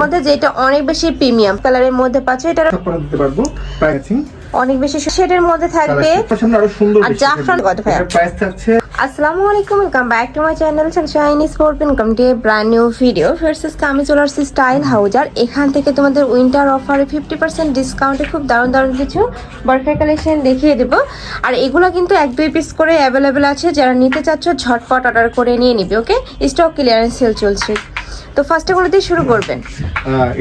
মধ্যে যেটা অনেক বেশি প্রিমিয়াম কালারের মধ্যে পাচ্ছ ছাপ্পান্ন দিতে পারব প্রাইসিং অনেক বেশি শেডের মধ্যে থাকবে। আরও জাফরান কত? প্রাইস থাকছে আসসালামু আলাইকুম welcome back to my channel sport welcome to a brand new video versus আমি চলে আসছি স্টাইল হাউজার এখান থেকে তোমাদের উইন্টার অফারে ফিফটি পার্সেন্ট ডিসকাউন্টে খুব দারুণ দারুণ কিছু বরফার কালেকশন দেখিয়ে দেবো। আর এগুলো কিন্তু এক দুই পিস করে অ্যাভেলেবেল আছে। যারা নিতে চাচ্ছ ঝটপট অর্ডার করে নিয়ে নিবে ওকে স্টক ক্লিয়ারেন্স সেল চলছে। তো ফার্স্টে করে দিয়ে শুরু করবেন।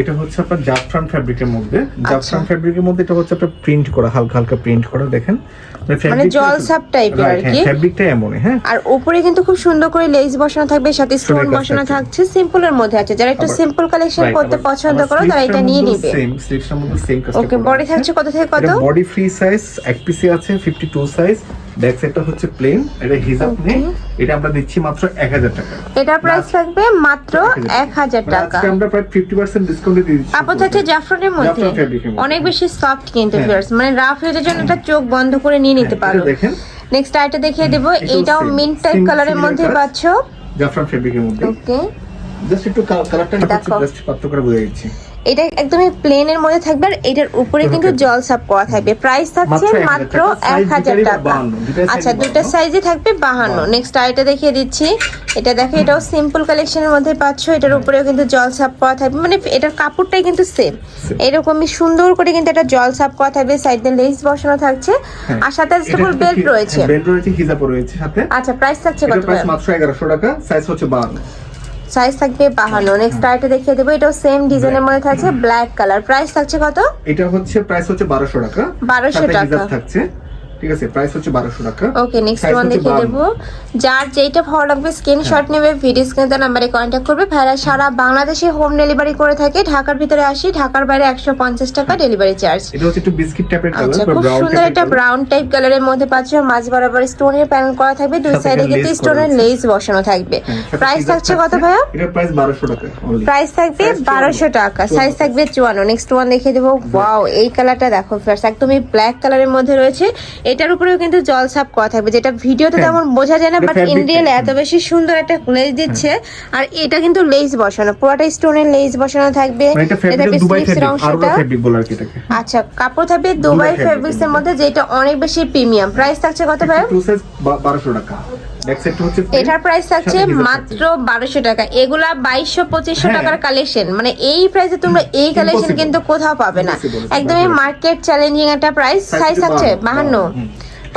এটা হচ্ছে আপনার জাফরান ফ্যাব্রিকের মধ্যে। আচ্ছা। জাফরান ফ্যাব্রিকের মধ্যে এটা হচ্ছে আপনার প্রিন্ট করা হালকা হালকা প্রিন্ট করা দেখেন। মানে জলছাপ টাইপের আর কি। ফ্যাব্রিকটা এমন হ্যাঁ। আর উপরে কিন্তু খুব সুন্দর করে লেস বসানো থাকবে সাথে স্টোন বসানো থাকছে। সিম্পলের মধ্যে আছে। যারা একটু সিম্পল কালেকশন করতে পছন্দ করো তারা এটা নিয়ে নিবে। সেম স্লিভসের মধ্যে সেম কাজ ওকে বডি থাকছে কত থেকে কত বডি ফ্রি সাইজ এক পিসি আছে 52 সাইজ ব্যাক সাইডটা হচ্ছে প্লেন এটা হিজাব নেই এটা আমরা দিচ্ছি মাত্র 1000 টাকা। এটার প্রাইস থাকবে মাত্র এক হাজার মানে টাকা। আজকে আমরা প্রায় 50% ডিসকাউন্টে দিয়ে দিচ্ছি থাকছে জাফরানের মধ্যে। অনেক বেশি সফট কিন্তু হ্যাঁ। ভিউয়ার্স মানে রাফ ইউজের জন্য এটা চোখ বন্ধ করে নিয়ে নিতে হ্যাঁ, পারো। এটা দেখেন। নেক্সট আইটা দেখিয়ে দেবো। এটাও মিন্ট টাইপ কালারের মধ্যে। পাচ্ছ। জাফরান ফেব্রিকের মধ্যে। ওকে জাস্ট একটু কালারটা হচ্ছে দেখো। জাস্ট করে বুঝে দিচ্ছি। এটা একদমই প্লেনের মধ্যে থাকবে আর এটার উপরে কিন্তু জল সাপ করা থাকবে। প্রাইস থাকছে মাত্র 1000 টাকা, এক হাজার টাকা। 52, দুটার size আচ্ছা 52 সাইজে থাকবে বাহান্ন। নেক্সট আইটা দেখিয়ে দিচ্ছি। এটা দেখো এটাও সিম্পল কালেকশনের মধ্যে পাচ্ছ। এটার উপরেও কিন্তু জল সাপ করা থাকবে। মানে এটার কাপড়টাই কিন্তু সেম এরকমই সুন্দর করে কিন্তু এটা জল সাপ করা থাকবে। সাইডে লেস বসানো থাকছে। হ্যাঁ। আর সাথে স্টেবল বেল্ট রয়েছে। বেল্ট রয়েছে হিজাব রয়েছে সাথে। আচ্ছা প্রাইস থাকছে কত প্রাইস মাত্র 1100 টাকা সাইজ হচ্ছে 52 সাইজ থাকবে বাহান্ন। নেক্সট আইটা দেখিয়ে দেবো। এটাও সেম ডিজাইনের মধ্যে থাকছে ব্ল্যাক কালার প্রাইস থাকছে কত? এটা হচ্ছে প্রাইস হচ্ছে 1200 টাকা। 1200 টাকা। থাকছে। ঠিক আছে প্রাইস হচ্ছে 1200 টাকা। ওকে নেক্সট ওয়ান দেখিয়ে 52 দেবো যার যেইটা ভালো লাগবে স্ক্রিনশট নেবে ভিডিও স্ক্রিনে নাম্বারে কন্ট্যাক্ট করবে। ভাইরা সারা বাংলাদেশে হোম ডেলিভারি করে থাকে। ঢাকার ভিতরে আসি ঢাকার বাইরে একশো পঞ্চাশ টাকা ডেলিভারি চার্জ এটা হচ্ছে একটু বিস্কিট টাইপের আচ্ছা খুব সুন্দর একটা ব্রাউন টাইপ কালারের মধ্যে পাচ্ছ মাঝ বরাবর স্টোনের প্যানেল করা থাকবে। দুই সাইডে কিন্তু স্টোনের। লেস বসানো থাকবে। প্রাইস থাকছে কত ভাইয়া? এটা প্রাইস 1200 টাকা। প্রাইস থাকবে Size বারোশো টাকা। সাইজ থাকবে চুয়ান্ন। নেক্সট ওয়ান দেখিয়ে দেবো। ওয়াও এই কালারটা দেখো ফার্স্ট একদমই ব্ল্যাক কালারের মধ্যে রয়েছে। এটার উপরেও কিন্তু জল সাপ করা থাকবে যেটা ভিডিওতে হ্যাঁ। তেমন বোঝা যায় না but fabric in real type, এত বেশি সুন্দর একটা লেস দিচ্ছে আর এটা কিন্তু লেস বসানো পুরোটা স্টোনের লেস বসানো থাকবে মানে আচ্ছা কাপড় থাকবে দুবাই ফেব্রিক্স এর মধ্যে যেটা অনেক বেশি প্রিমিয়াম প্রাইস থাকছে কত ভাই? টু 1200 টাকা। এটার প্রাইস থাকছে মাত্র বারোশো টাকা। এগুলা বাইশশো পঁচিশশো হ্যাঁ। টাকার কালেকশন মানে এই প্রাইসে তোমরা এই কালেকশন কিন্তু কোথাও পাবে না। একদমই মার্কেট চ্যালেঞ্জিং একটা প্রাইস সাইজ থাকছে বাহান্ন।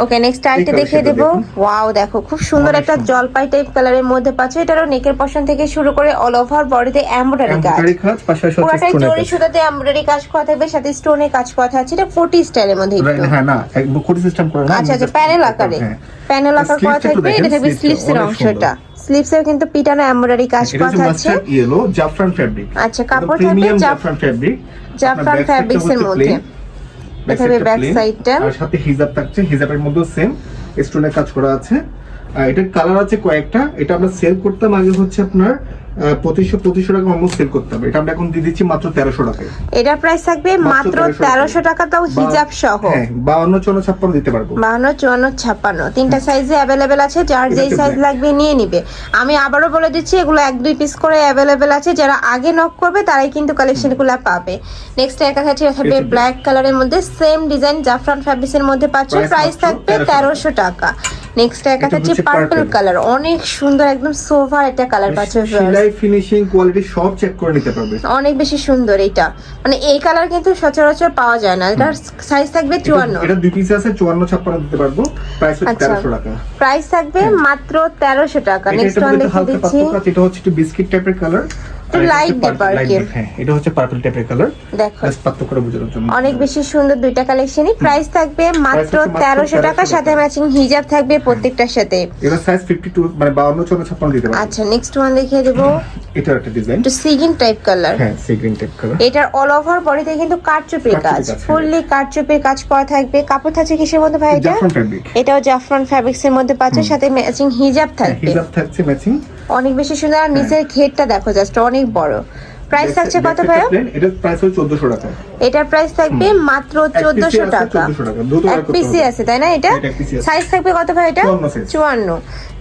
ওকে নেক্সট এই দেখিয়ে দেবো। ওয়াও দেখো খুব সুন্দর একটা জলপাই টাইপ কালারের মধ্যে পাচ্ছ। এটারও নেকের পশন থেকে শুরু করে অল ওভার বডিতে এমব্রয়ডারি কাজ। পুরোটাই জরি সুতাতে এমব্রয়ডারি কাজ করা থাকবে সাথে স্টোনে কাজ করা থাকছে এটা কোটি স্টাইলের মধ্যে হ্যাঁ না কোটি সিস্টেম করে না আচ্ছা আচ্ছা প্যানেল আকারে। প্যানেল আকার করা থাকবে এটা থাকবে অনেক অংশটা। স্লিভসের কিন্তু পিটানো এমব্রয়ডারি কাজ করা থাকছে ইয়েলো জাফরান ফেব্রিক আচ্ছা, কাপড় থাকবে জাফরান ফেব্রিক জাফরান এর মধ্যে। এটা ব্যাক সাইডটা আর সাথে হিজাব থাকছে হিজাবের মধ্যে সেম স্টোনের কাজ করা আছে। আর এটার কালার আছে কয়েকটা এটা আমরা সেল করতাম আগে হচ্ছে আপনার পঁচিশশো পঁচিশশো টাকা অলমোস্ট সেল করতে হবে। এটা আমরা এখন দিয়ে দিচ্ছি মাত্র তেরোশো টাকায়। এটার প্রাইস থাকবে মাত্র তেরোশো টাকা তাও হিজাব সহ। হ্যাঁ বাউন্ন চুয়ান্ন ছাপ্পান্ন দিতে পারব। বাহান্ন চুয়ান্ন ছাপ্পান্ন। তিনটা সাইজে অ্যাভেলেবেল আছে যার যেই সাইজ লাগবে নিয়ে নিবে। আমি আবারও বলে দিচ্ছি এগুলো এক দুই পিস করে অ্যাভেলেবেল আছে। যারা আগে নক করবে তারাই কিন্তু কালেকশনগুলো পাবে। নেক্সট এর কাছে থাকবে ব্ল্যাক কালারের মধ্যে সেম ডিজাইন জাফরান ফ্যাব্রিক্স এর মধ্যে পাচ্ছ। প্রাইস থাকবে তেরোশো টাকা। নেক্সট এটা হচ্ছে পার্পল কালার অনেক সুন্দর একদম সোভার একটা কালার পাচ্ছ সেলাই ফিনিশিং কোয়ালিটি সব চেক করে নিতে পারবে। অনেক বেশি সুন্দর এটা। মানে এই কালার কিন্তু সচরাচর পাওয়া যায় না এটার সাইজ থাকবে চুয়ান্ন। এটা দুই পিস আছে চুয়ান্ন ছাপ্পান্ন দিতে পারব। প্রাইস আচ্ছা। তেরোশো টাকা। প্রাইস থাকবে মাত্র তেরোশো টাকা। নেক্সট ওয়ান দেখে দিচ্ছি। এটা হচ্ছে একটু বিস্কিট টাইপের কালার আর কি। হ্যাঁ এটা হচ্ছে পার্পল টাইপের কালার দেখো। জাস্ট করে বোঝানোর জন্য। অনেক বেশি সুন্দর দুইটা কালেকশনই প্রাইস থাকবে মাত্র টাকা সাথে ম্যাচিং হিজাব থাকবে প্রত্যেকটার সাথে। এটা সাইজ মানে দিতে আচ্ছা নেক্সট ওয়ান দেখিয়ে দেবো। একটা ডিজাইন একটু সিগিন টাইপ কালার হ্যাঁ টাইপ কালার এটার অল ওভার বডিতে কিন্তু কাজ। হ্যাঁ। ফুললি কাজ করা থাকবে। কাপড় থাকছে কিসের মধ্যে ভাই এটা? জাফরান ফেব্রিক এটাও জাফরান ফ্যাব্রিক্স এর মধ্যে পাচ্ছে সাথে ম্যাচিং হিজাব থাকবে। হিজাব থাকছে ম্যাচিং অনেক বেশি সুন্দর আর নিচের ঘেরটা দেখো জাস্ট অনেক বড়। প্রাইস থাকছে কত ভাই এটার প্রাইস হচ্ছে চোদ্দশো টাকা। এটার প্রাইস থাকবে মাত্র piece এ চোদ্দশো আছে টাকা। 1400 টাকা। এক পিসি আছে তাই না এটা? এটা। সাইজ থাকবে কত ভাই এটা? 54 চুয়ান্ন।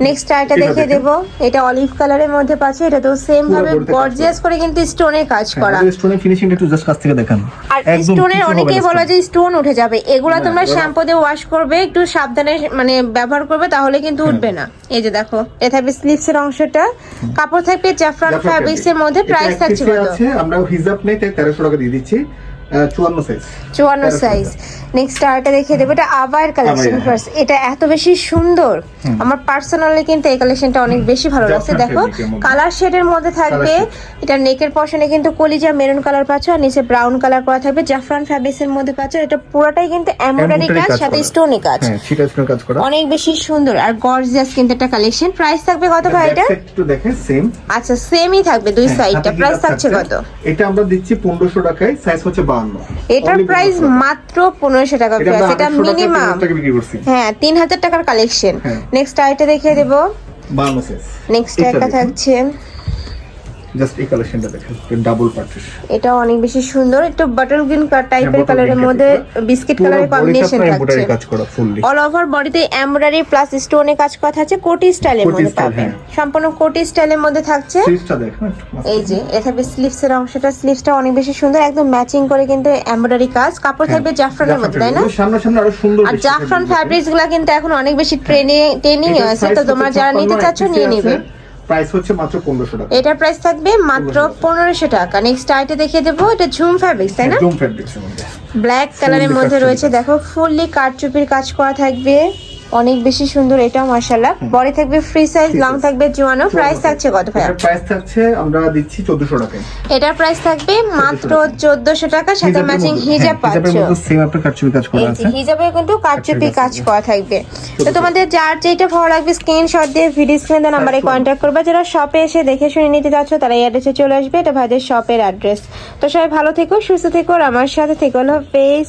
নেক্সট আইটা এটা দেখে। দেব। এটা অলিভ কালারের মধ্যে পাচ্ছে এটা তো সেম ভাবে গর্জিয়াস করে। কিন্তু স্টোনে কাজ করা। স্টোনের ফিনিশিংটা একটু জাস্ট কাছ থেকে দেখান। আর স্টোনের অনেকেই বলা। যে স্টোন উঠে যাবে। এগুলা তোমরা শ্যাম্পু দিয়ে ওয়াশ করবে একটু সাবধানে মানে ব্যবহার করবে তাহলে কিন্তু হ্যাঁ। উঠবে না। এই যে দেখো এ থাকবে অংশটা। কাপড় থাকবে জাফরান জাফরান ফ্যাব্রিক্স এর fabric। মধ্যে প্রাইস থাকছে কত? আছে আমরা হিজাব নেই তাই তেরোশো টাকা দিয়ে দিচ্ছি। চুয়ান্ন সাইজ চুয়ান্ন 1300 সাইজ নেক্সট আরটা দেখিয়ে দেবো এটা আবায়ের কালেকশন ফার্স্ট এটা এত বেশি সুন্দর। আমার পার্সোনালি কিন্তু এই কালেকশনটা অনেক বেশি ভালো লাগছে। দেখো। কালার শেডের মধ্যে থাকবে এটা নেকের পশনে কিন্তু কলিজা মেরুন কালার পাচ্ছ আর নিচে ব্রাউন কালার করা থাকবে। জাফরান ফ্যাব্রিক্স এর মধ্যে পাচ্ছ। এটা পুরোটাই কিন্তু এমব্রয়ডারি কাজ সাথে। স্টোনি কাজ। হ্যাঁ সেটা স্টোনের কাজ করা। অনেক বেশি সুন্দর আর গর্জিয়াস কিন্তু একটা কালেকশন প্রাইস থাকবে কত ভাই এটা? একটু দেখেন সেম আচ্ছা সেমই থাকবে দুই সাইডটা হ্যাঁ, প্রাইস থাকছে কত? এটা আমরা দিচ্ছি পনেরোশো টাকায় সাইজ হচ্ছে বাহান্ন এটার প্রাইস মাত্র পনেরোশো টাকা প্রাইস এটা মিনিমাম 300 টাকা বিক্রি করছি। হ্যাঁ তিন হাজার টাকার কালেকশন। নেক্সট আইটা দেখিয়ে দেবো। নেক্সট একটা থাকছে জাস্ট এই কালেকশনটা দেখেন ডাবল পার্টিস এটা অনেক বেশি সুন্দর একটু বাটল গ্রিন টাইপের হ্যাঁ, কালারের মধ্যে বিস্কিট কালারের কম্বিনেশন থাকছে। কাজ করা ফুললি অল ওভার বডিতে এমব্রয়ডারি প্লাস স্টোনে কাজ করা থাকছে কোটি স্টাইলের মধ্যে পাবেন। হ্যাঁ। সম্পূর্ণ কোটি স্টাইলের মধ্যে থাকছে। এই যে থাকবে স্লিভস এর অংশটা স্লিভসটা অনেক বেশি সুন্দর একদম ম্যাচিং করে কিন্তু এমব্রয়ডারি কাজ। কাপড় থাকবে জাফরানের মধ্যে তাই না? সামনে সামনে আরও সুন্দর আর জাফরান ফ্যাব্রিক্সগুলা কিন্তু এখন অনেক বেশি ট্রেনে ট্রেনিং এটার আছে তো তোমরা যারা নিতে চাচ্ছ নিয়ে নিবে। প্রাইস হচ্ছে মাত্র 1500 টাকা। এটার প্রাইস থাকবে মাত্র 1500 পনেরোশো টাকা। নেক্সট আইটে দেখিয়ে দেবো এটা ঝুম ফ্যাব্রিক্স তাই না? ঝুম ফ্যাব্রিক্স মধ্যে। ব্ল্যাক কালারের মধ্যে রয়েছে। দেখো ফুললি কারচুপির কাজ করা থাকবে। অনেক বেশি সুন্দর এটাও মাশাআল্লাহ। বডি থাকবে ফ্রি সাইজ লং থাকবে জোয়ানো প্রাইস থাকছে কত এটার প্রাইস থাকছে আমরা দিচ্ছি চোদ্দশো টাকায়। এটার প্রাইস থাকবে মাত্র টাকা। চোদ্দশো টাকা সাথে ম্যাচিং হিজাব হ্যাঁ, পাচ্ছ। সেম আপনার কারচুপি কাজ করা আছে। হিজাবে কিন্তু কারচুপি কাজ করা থাকবে। তো তোমাদের যার যেটা ভালো লাগবে স্ক্রিনশট দিয়ে ভিডিও স্ক্রিনে নাম্বারে একদম। কন্ট্যাক্ট করবে। যারা শপে এসে দেখে শুনে নিতে যাচ্ছ তারা এই অ্যাড্রেসে চলে আসবে। এটা ভাইদের শপের অ্যাড্রেস তো সবাই ভালো থেকো সুস্থ থেকো আর আমার সাথে থেকো। হলো পেজ